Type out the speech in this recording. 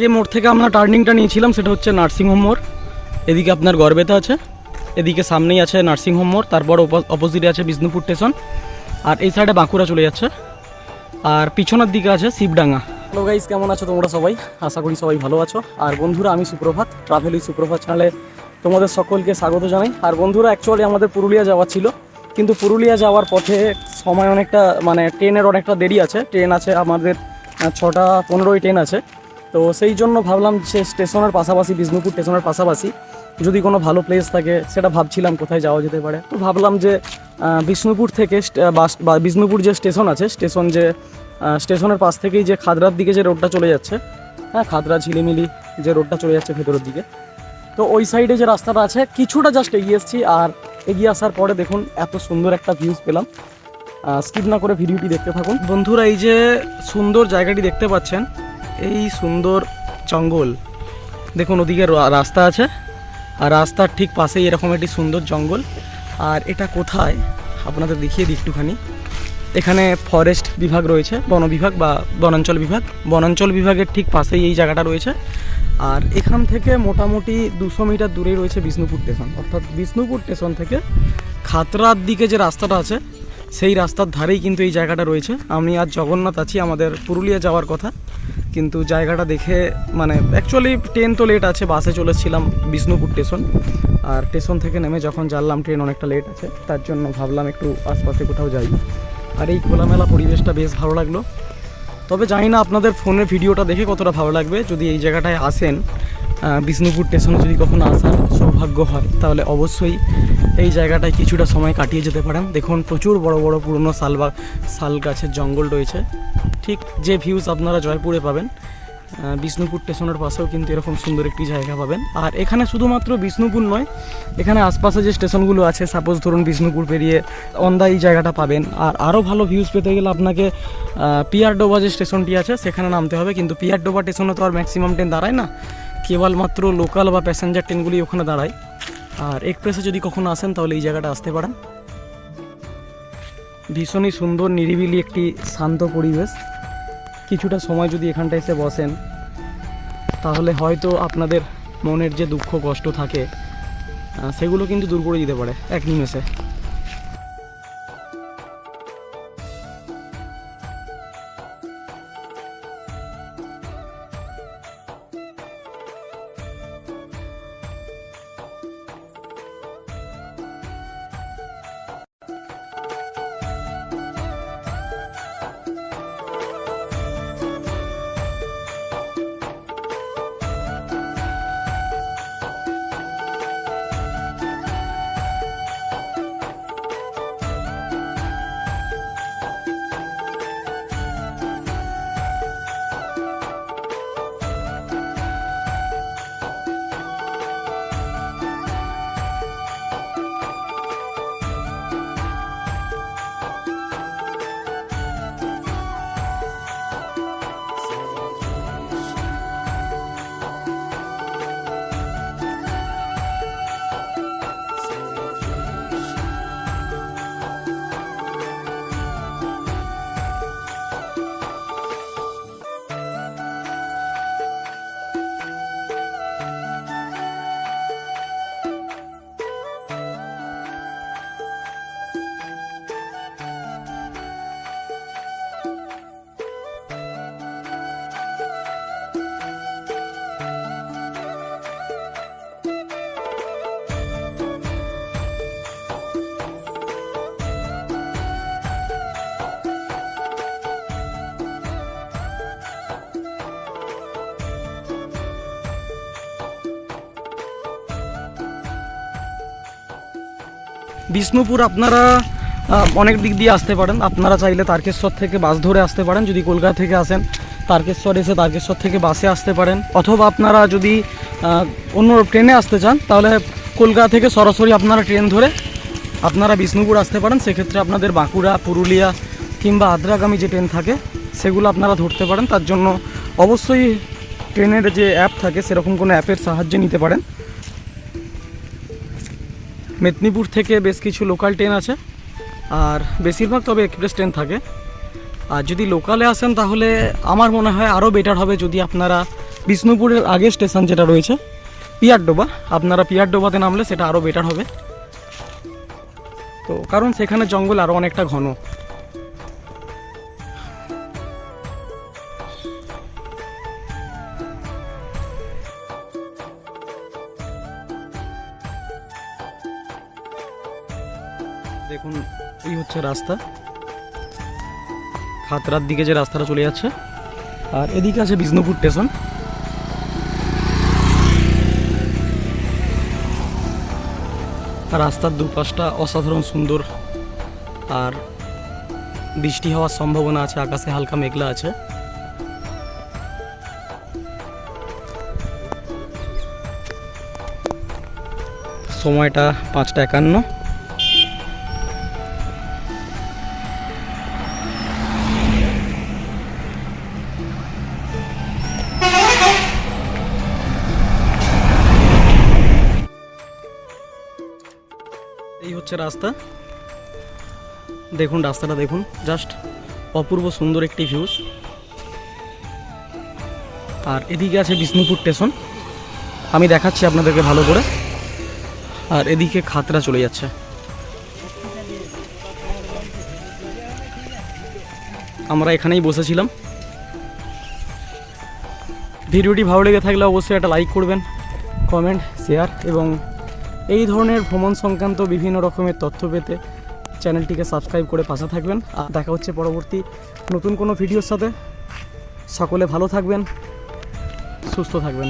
যে মোড় থেকে আমরা টার্নিংটা নিয়েছিলাম সেটা হচ্ছে নার্সিংহোম মোড়। এদিকে আপনার গড়বেতা আছে, এদিকে সামনেই আছে নার্সিংহোম মোড়, তারপর অপোজিটে আছে বিষ্ণুপুর স্টেশন আর এই সাইডে বাঁকুড়া চলে যাচ্ছে। আর পিছনের দিকে আছে শিবডাঙ্গা। হ্যালো গাইস কেমন আছো তোমরা সবাই? আশা করি সবাই ভালো আছো। আর বন্ধুরা, আমি সুপ্রভাত ট্রাভেল উই সুপ্রভাত চ্যানেলে তোমাদের সকলকে স্বাগত জানাই। আর বন্ধুরা অ্যাকচুয়ালি আমাদের পুরুলিয়া যাওয়া ছিল, কিন্তু পুরুলিয়া যাওয়ার পথে সময় অনেকটা মানে ট্রেনের অনেকটা দেরি আছে। ট্রেন আছে আমাদের ছটা, পনেরোই ট্রেন আছে। তো সেই জন্য ভাবলাম যে স্টেশনের পাশাপাশি, বিষ্ণুপুর স্টেশনের পাশাপাশি যদি কোনো ভালো প্লেস থাকে, সেটা ভাবছিলাম কোথায় যাওয়া যেতে পারে। তো ভাবলাম যে বিষ্ণুপুর থেকে বাস, বা বিষ্ণুপুর যে স্টেশন আছে, স্টেশন যে স্টেশনের পাশ থেকেই যে খাদরার দিকে যে রোডটা চলে যাচ্ছে হ্যাঁ খাদরা, ঝিলিমিলি যে রোডটা চলে যাচ্ছে ভেতরের দিকে। তো ওই সাইডে যে রাস্তাটা আছে, কিছুটা জাস্ট এগিয়ে এসেছি আর এগিয়ে আসার পরে দেখুন, এত সুন্দর একটা ভিউজ পেলাম। স্কিপ না করে ভিডিওটি দেখতে থাকুন। বন্ধুরা, এই যে সুন্দর জায়গাটি দেখতে পাচ্ছেন এই সুন্দর জঙ্গল। দেখুন, ওদিকে রাস্তা আছে, আর রাস্তার ঠিক পাশেই এরকম একটি সুন্দর জঙ্গল। আর এটা কোথায়? আপনাদের দেখিয়ে দিই একটুখানি। এখানে ফরেস্ট বিভাগ রয়েছে, বন বিভাগ বা বনাঞ্চল বিভাগ। বনাঞ্চল বিভাগের ঠিক পাশেই এই জায়গাটা রয়েছে। আর এখান থেকে মোটামুটি দুশো মিটার দূরেই রয়েছে বিষ্ণুপুর স্টেশন। অর্থাৎ বিষ্ণুপুর স্টেশন থেকে খাতরার দিকে যে রাস্তাটা আছে, সেই রাস্তার ধারেই কিন্তু এই জায়গাটা রয়েছে। আমি আজ জগন্নাথ আছি, আমাদের পুরুলিয়া যাওয়ার কথা। কিন্তু জায়গাটা দেখে মানে অ্যাকচুয়ালি ট্রেন তো লেট আছে বাসে চলেছিলাম বিষ্ণুপুর স্টেশন আর স্টেশন থেকে নেমে যখন জানলাম ট্রেন অনেকটা লেট আছে, তার জন্য ভাবলাম একটু আশপাশে কোথাও যাই। আর এই খোলামেলা পরিবেশটা বেশ ভালো লাগল। তবে জানি না আপনাদের ফোনের ভিডিওটা দেখে কতটা ভালো লাগবে। যদি এই জায়গাটায় আসেন বিষ্ণুপুর স্টেশনে যদি কখনো আসার সৌভাগ্য হয়, তাহলে অবশ্যই এই জায়গাটায় কিছুটা সময় কাটিয়ে যেতে পারেন। দেখুন, প্রচুর বড় বড় পুরনো শাল বা শাল গাছের জঙ্গল রয়েছে। ঠিক যে ভিউজ আপনারা জয়পুরে পাবেন বিষ্ণুপুর স্টেশনের পাশেও কিন্তু এরকম সুন্দর একটি জায়গা পাবেন। আর এখানে শুধুমাত্র বিষ্ণুপুর নয়, এখানে আশপাশে যে স্টেশনগুলো আছে সাপোজ ধরুন বিষ্ণুপুর পেরিয়ে অন্দা এই জায়গাটা পাবেন। আর আরও ভালো ভিউজ পেতে গেলে আপনাকে পিয়ার ডোবা যে স্টেশনটি আছে, সেখানে নামতে হবে। কিন্তু পিয়ার ডোবা স্টেশনে তো আর ম্যাক্সিমাম ট্রেন দাঁড়ায় না। কেবলমাত্র লোকাল বা প্যাসেঞ্জার ট্রেনগুলি ওখানে দাঁড়ায়। আর এক্সপ্রেসে যদি কখনো আসেন, তাহলে এই জায়গাটা আসতে পারেন। ভীষণই সুন্দর, নিরিবিলি একটি শান্ত পরিবেশ। কিছুটা সময় যদি এখানটা এসে বসেন, তাহলে হয়তো আপনাদের মনের যে দুঃখ, কষ্ট থাকে সেগুলো কিন্তু দূর করে দিতে পারে এক নিমেষে। বিষ্ণুপুর আপনারা অনেক দিক দিয়ে আসতে পারেন। আপনারা চাইলে তারকেশ্বর থেকে বাস ধরে আসতে পারেন। যদি কলকাতা থেকে আসেন, তারকেশ্বর এসে তারকেশ্বর থেকে বাসে আসতে পারেন। অথবা আপনারা যদি অন্য ট্রেনে আসতে চান, তাহলে কলকাতা থেকে সরাসরি আপনারা ট্রেন ধরে আপনারা বিষ্ণুপুর আসতে পারেন। সেক্ষেত্রে আপনাদের বাঁকুড়া, পুরুলিয়া কিংবা আদ্রাগামী যে ট্রেন থাকে, সেগুলো আপনারা ধরতে পারেন। তার জন্য অবশ্যই ট্রেনের যে অ্যাপ থাকে, সেরকম কোনো অ্যাপের সাহায্য নিতে পারেন। মেদিনীপুর থেকে বেশ কিছু লোকাল ট্রেন আছে। আর বেশিরভাগ তবে এক্সপ্রেস ট্রেন থাকে। আর যদি লোকালে আসেন তাহলে আমার মনে হয় আরও বেটার হবে যদি আপনারা বিষ্ণুপুরের আগে স্টেশন যেটা রয়েছে, পিয়ারডোবা, আপনারা পিয়ারডোবাতে নামলে সেটা আরও বেটার হবে। তো কারণ সেখানে জঙ্গল আরও অনেকটা ঘন। দেখুন, এই হচ্ছে রাস্তা। খাতড়ার দিকে যে রাস্তাটা চলে যাচ্ছে। আর এদিকে আছে বিষ্ণুপুর স্টেশন। রাস্তার দুপাশটা অসাধারণ সুন্দর আর বৃষ্টি হওয়ার সম্ভাবনা আছে, আকাশে হালকা মেঘলা আছে। সময়টা পাঁচটা একান্ন। হচ্ছে রাস্তা। দেখুন, রাস্তাটা দেখুন জাস্ট অপূর্ব সুন্দর একটি ভিউজ আর এদিকে আছে বিষ্ণুপুর স্টেশন আমি দেখাচ্ছি আপনাদেরকে ভালো করে। আর এদিকে খাতরা চলে যাচ্ছে। আমরা এখানেই বসেছিলাম। ভিডিওটি ভালো লেগে থাকলে অবশ্যই একটা লাইক করবেন কমেন্ট শেয়ার এবং এই ধরনের ভ্রমণ সংক্রান্ত বিভিন্ন রকমের তথ্য পেতে চ্যানেলটিকে সাবস্ক্রাইব করে পাশে থাকবেন। আর দেখা হচ্ছে পরবর্তী নতুন কোনো ভিডিওর সাথে। সকলে ভালো থাকবেন, সুস্থ থাকবেন।